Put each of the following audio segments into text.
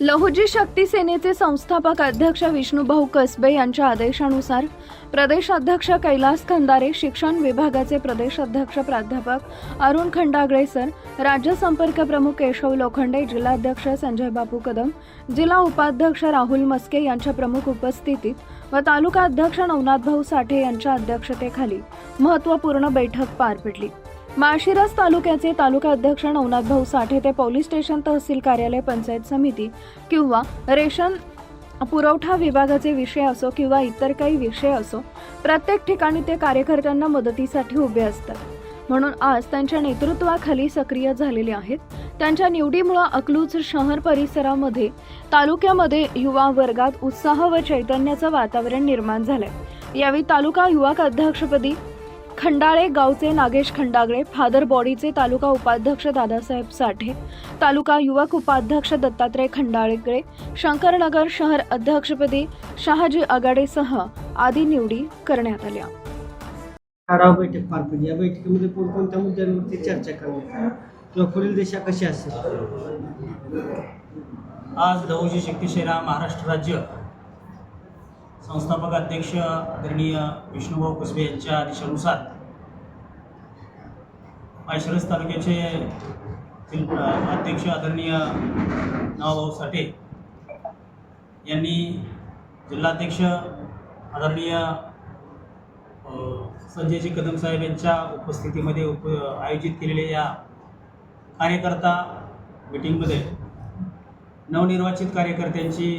लहुजी शक्ती सेनेचे संस्थापक अध्यक्ष विष्णुभाऊ कसबे यांच्या आदेशानुसार प्रदेश अध्यक्ष कैलास खंदारे शिक्षण विभागाचे प्रदेश अध्यक्ष प्राध्यापक अरुण खंडागळे सर राज्य संपर्क प्रमुख केशव लोखंडे जिल्हाध्यक्ष संजय बापू कदम जिल्हा उपाध्यक्ष राहुल मस्के यांच्या प्रमुख उपस्थितीत व तालुका अध्यक्ष नवनाथभाऊ साठे यांच्या अध्यक्षतेखाली महत्त्वपूर्ण बैठक पार पडली. माळशिरस तालुक्याचे तालुका अध्यक्ष नवनाथभाऊ साठे ते पोलीस स्टेशन तहसील कार्यालय पंचायत समिती किंवा रेशन पुरवठा विभागाचे विषय असो किंवा इतर काही विषय असो प्रत्येक ठिकाणी ते कार्यकर्त्यांना मदतीसाठी उभे असतात. म्हणून आज त्यांच्या नेतृत्वाखाली सक्रिय झालेले आहेत. त्यांच्या निवडीमुळं अकलूज शहर परिसरामध्ये तालुक्यामध्ये युवा वर्गात उत्साह व चैतन्याचं वातावरण निर्माण झालंय. यावेळी तालुका युवक अध्यक्षपदी खंडाळे गावचे नागेश खंडागळे फादर बॉडीचे तालुका उपाध्यक्ष दादासाहेब साठे तालुका युवक उपाध्यक्ष दत्तात्रय खंडाळेगळे शंकरनगर शहर अध्यक्षपदी शहाजी आगाडेसह आदी निवडी करण्यात आल्या. ठराव बैठक पार पडली. या बैठकीमध्ये कोणकोणत्या मुद्द्यांवरती चर्चा करण्यात किंवा पुढील दिशा कशी असेल? आज दौजी शक्तीसेना महाराष्ट्र राज्य संस्थापक अध्यक्ष आदरणीय विष्णुभाऊ कसबे यांच्या आदेशानुसार पायशरस तालुक्याचे अध्यक्ष आदरणीय नवाभाऊ साठे यांनी जिल्हाध्यक्ष आदरणीय संजयजी कदम साहेब यांच्या उपस्थितीमध्ये उप आयोजित केलेल्या या कार्यकर्ता मिटिंगमध्ये नवनिर्वाचित कार्यकर्त्यांची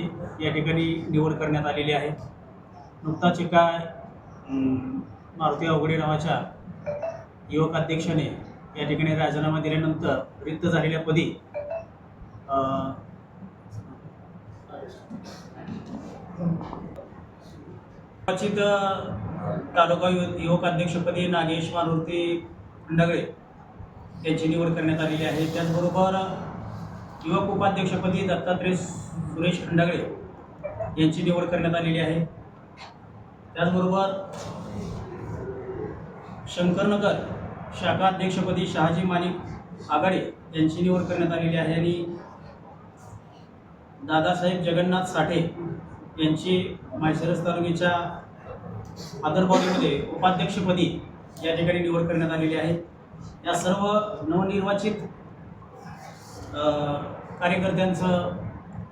या ठिकाणी निवड करण्यात आलेली आहे. नुकताच एका मारुती अवघडे नावाच्या युवक अध्यक्षाने या ठिकाणी राजीनामा दिल्यानंतर रिक्त झालेल्या पदी क्वचित तालुका युवक अध्यक्षपदी नागेश मारुती खंडागळे यांची निवड करण्यात आलेली आहे. त्याचबरोबर युवक उपाध्यक्षपदी दत्तात्रय सुरेश खंडागळे यांची निवड करण्यात आलेली आहे. त्याचबरोबर शंकरनगर शाखा अध्यक्षपदी शहाजी माणिक आघाडे यांची निवड करण्यात आलेली आहे आणि दादासाहेब जगन्नाथ साठे यांची माळशिरस तालुक्याच्या आदरबावलीमध्ये उपाध्यक्षपदी या ठिकाणी निवड करण्यात आलेली आहे. या सर्व नवनिर्वाचित कार्यकर्त्यांचं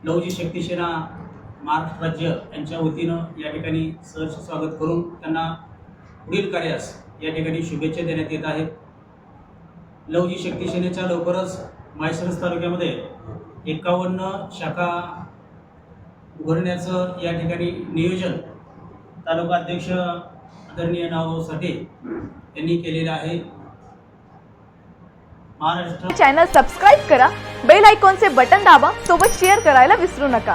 लवजी शक्तीसेना महाराष्ट्र राज्य यांच्या वतीनं या ठिकाणी सहर्ष स्वागत करून त्यांना पुढील कार्यास या ठिकाणी शुभेच्छा देण्यात येत आहेत. लवजी शक्ती सेनेच्या लवकरच माळशिरस तालुक्यामध्ये एकावन्न शाखा उघडण्याचं या ठिकाणी नियोजन तालुका अध्यक्ष आदरणीय नावभाऊ साठे यांनी केलेलं आहे. महाराष्ट्र चॅनल सबस्क्राईब करा बेल आयकॉनचे बटन दाबा सोबत शेअर करायला विसरू नका.